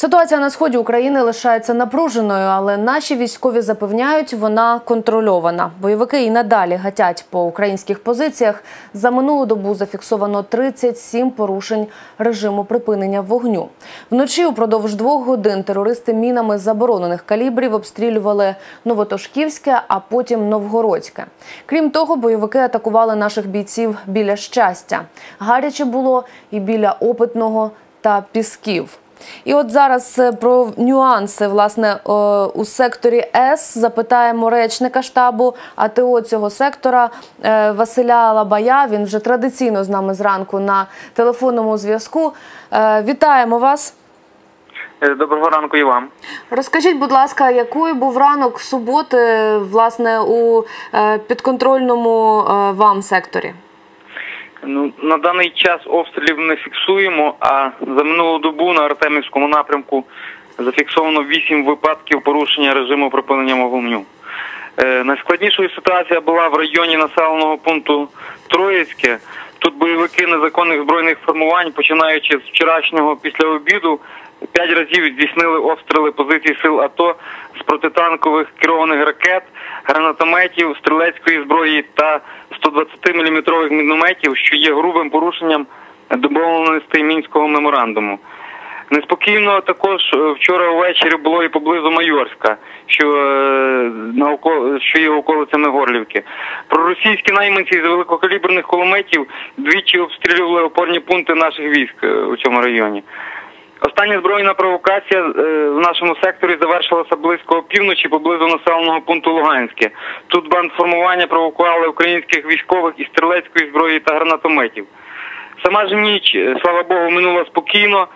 Ситуація на сході України лишається напруженою, але наші військові запевняють, вона контрольована. Бойовики і надалі гатять по українських позиціях. За минулу добу зафіксовано 37 порушень режиму припинення вогню. Вночі упродовж двох годин терористи мінами заборонених калібрів обстрілювали Новотошківське, а потім Новгородське. Крім того, бойовики атакували наших бійців біля щастя. Гаряче було і біля опитного та пісків. І от зараз е, про нюанси власне е, у секторі С запитаємо речника штабу АТО цього сектора е, Василя Лабая. Він вже традиційно з нами зранку на телефонному зв'язку. Вітаємо вас. Доброго ранку і вам. Розкажіть, будь ласка, якою був ранок суботи, власне, у підконтрольному вам секторі? Ну на даний час обстрілів не фіксуємо. А за минулу добу на Артемівському напрямку зафіксовано 8 випадків порушення режиму припинення вогню. Е, найскладнішою ситуація була в районі населеного пункту Троїцьке. Тут бойовики незаконних збройних формувань, починаючи з вчорашнього після обіду, п'ять разів здійснили обстріли позицій сил АТО з протитанкових керованих ракет, гранатометів, стрілецької зброї та 120-мм мінометів, що є грубим порушенням домовленостей мінського меморандуму. Неспокійно також е, вчора ввечері було і поблизу Майорська, що е, на око- що є околицями Горлівки. Проросійські найманці з великокаліберних кулеметів двічі обстрілювали опорні пункти наших військ е, у цьому районі. Остання збройна провокація в нашому секторі завершилася близько опівночі поблизу населеного пункту Луганське. Тут бандформування провокували українських військових із стрілецької зброї та гранатометів. Сама ж ніч, слава Богу, минула спокійно.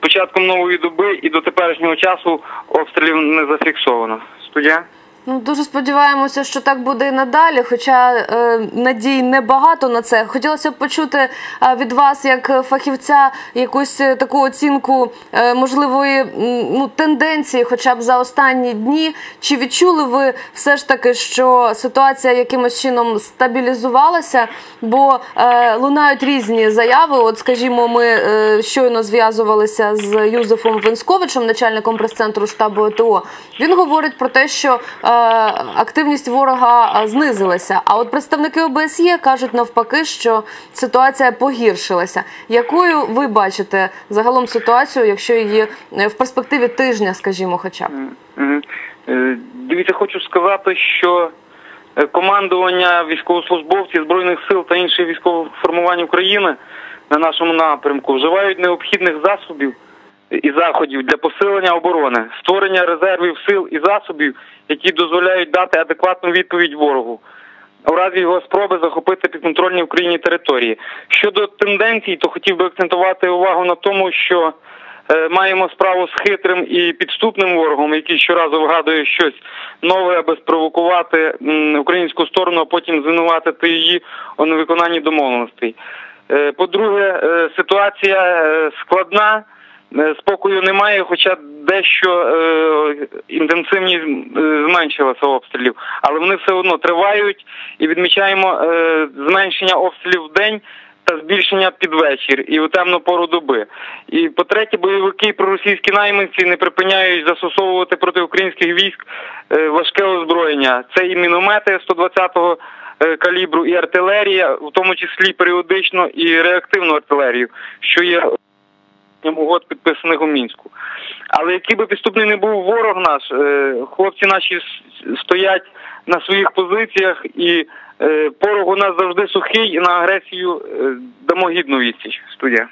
Початком нової доби і до теперішнього часу обстрілів не зафіксовано. Студія? Ну дуже сподіваємося, що так буде і надалі. Хоча е, надій небагато на це. Хотілося б почути е, від вас, як фахівця, якусь е, таку оцінку е, можливої ну, тенденції, хоча б за останні дні. Чи відчули ви все ж таки, що ситуація якимось чином стабілізувалася? Бо е, лунають різні заяви. От, скажімо, ми е, щойно зв'язувалися з Юзефом Венсковичем, начальником прес-центру штабу АТО. Він говорить про те, що е, активність ворога е, знизилася. А от представники ОБСЄ кажуть навпаки, що ситуація погіршилася. Якою ви бачите загалом ситуацію, якщо її е, в перспективі тижня, скажімо, хоча б? Е, Дивіться, хочу сказати, що е, командування військовослужбовців збройних сил та інших військових формувань України на нашому напрямку вживають необхідних засобів і заходів для посилення оборони, створення резервів сил і засобів, які дозволяють дати адекватну відповідь ворогу. У разі його спроби захопити підконтрольні Україні території. Щодо тенденцій, то хотів би акцентувати увагу на тому, що е, маємо справу з хитрим і підступним ворогом, який щоразу вигадує щось нове, аби спровокувати українську сторону, а потім звинуватити її у невиконанні домовленостей. Е, По-друге, е, ситуація складна. Е, Спокою немає, хоча дещо е, інтенсивність е, зменшилася обстрілів, але вони все одно тривають і відмічаємо е, зменшення обстрілів в день та збільшення під вечір і у темну пору доби. І по-третє, бойовики і проросійські найманці не припиняють застосовувати проти українських військ е, важке озброєння. Це і міномети 120-го е, калібру, і артилерія, в тому числі періодично і реактивну артилерію, що є угод підписаних у мінську. Але який би підступний не був ворог наш, е, хлопці наші стоять на своїх позиціях, і е, порог у нас завжди сухий, і на агресію е, дамо гідну відсіч. Студія.